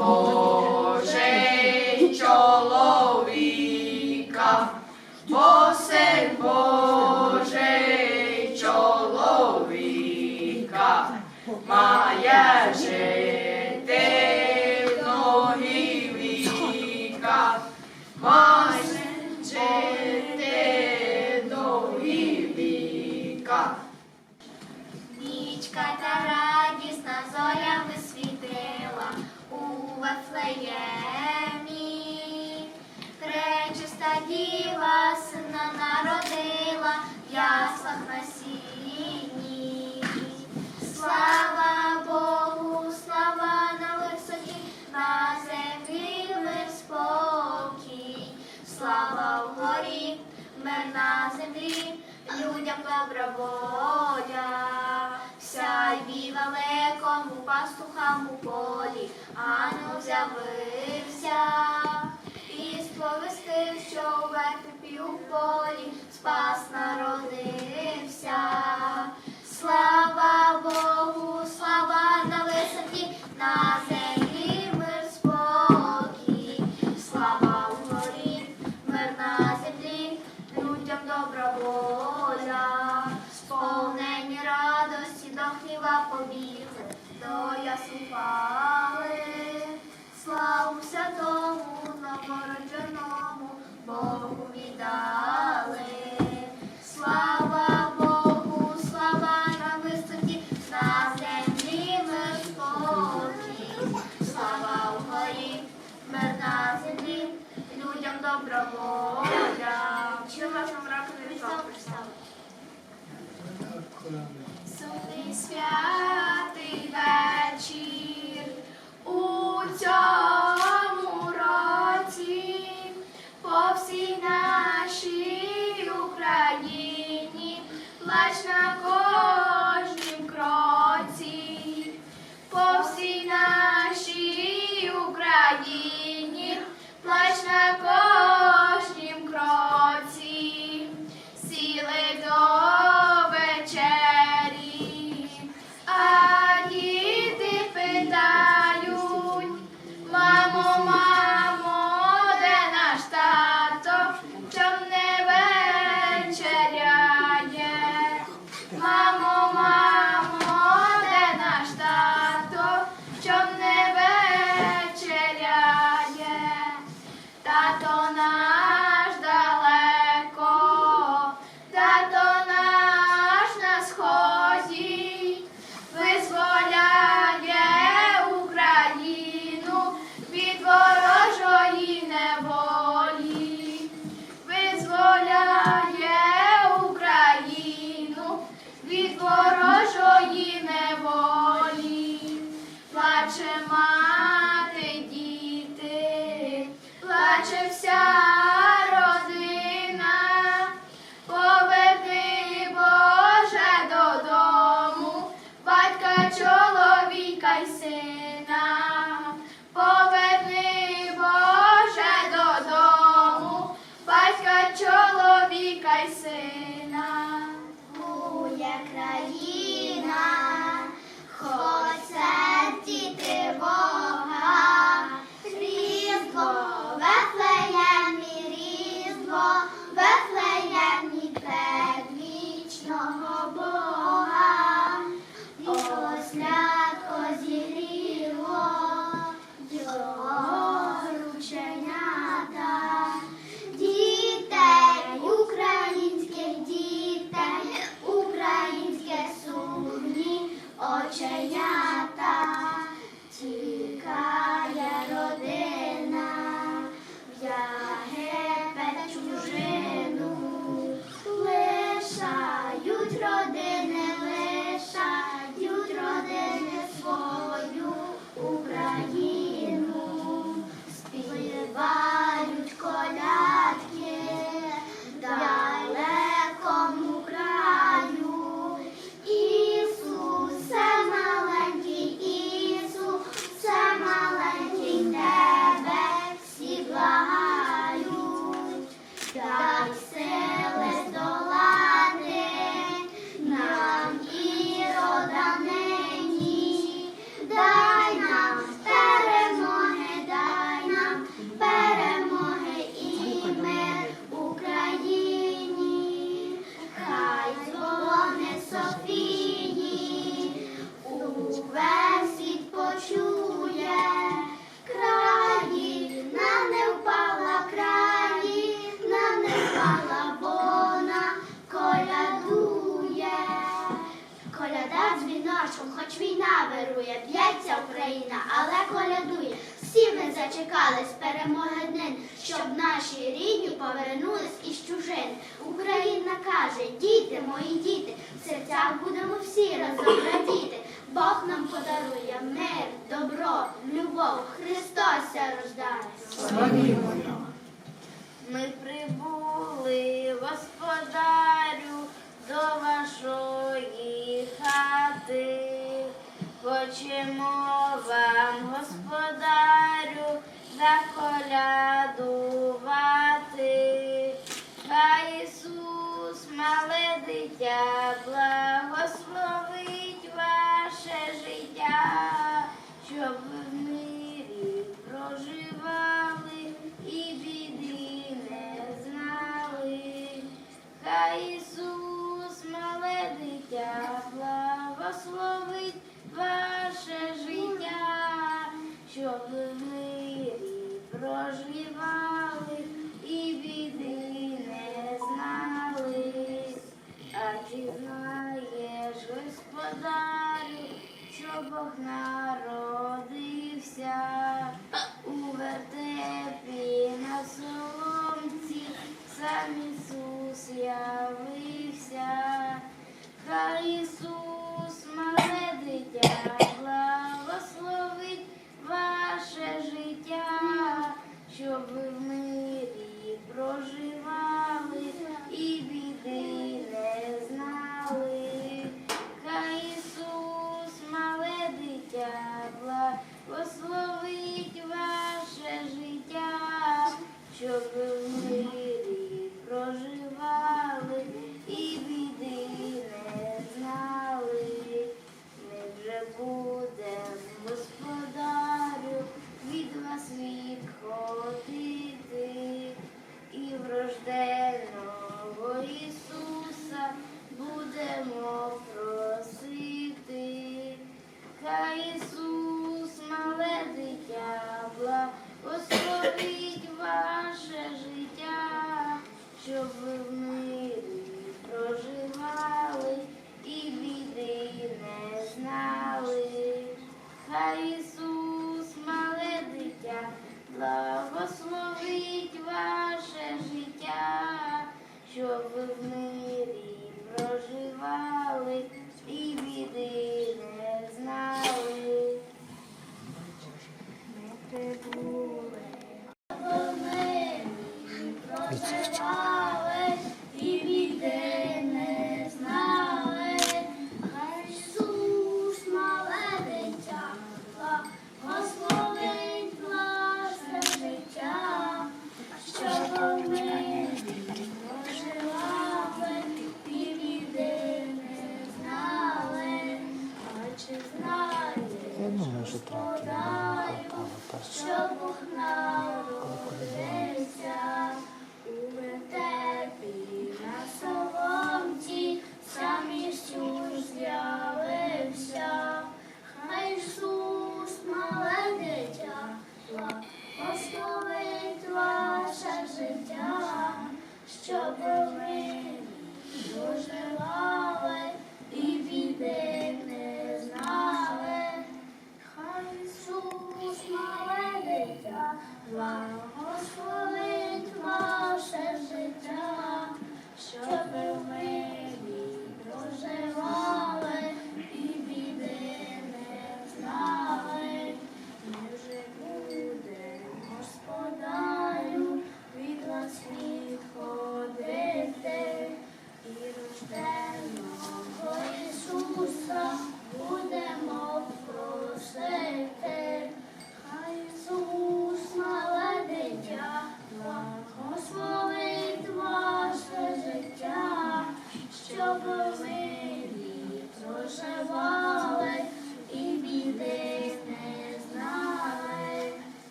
Oh. Ану з'явився, і сповістив, що в пів полі спас народився. 머옵니다. каже, діти, мої діти, в серцях будемо всі разом радіти. Бог нам подарує мир, добро, любов, Христос рождає. love.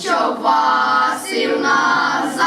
Щоб вас і в нас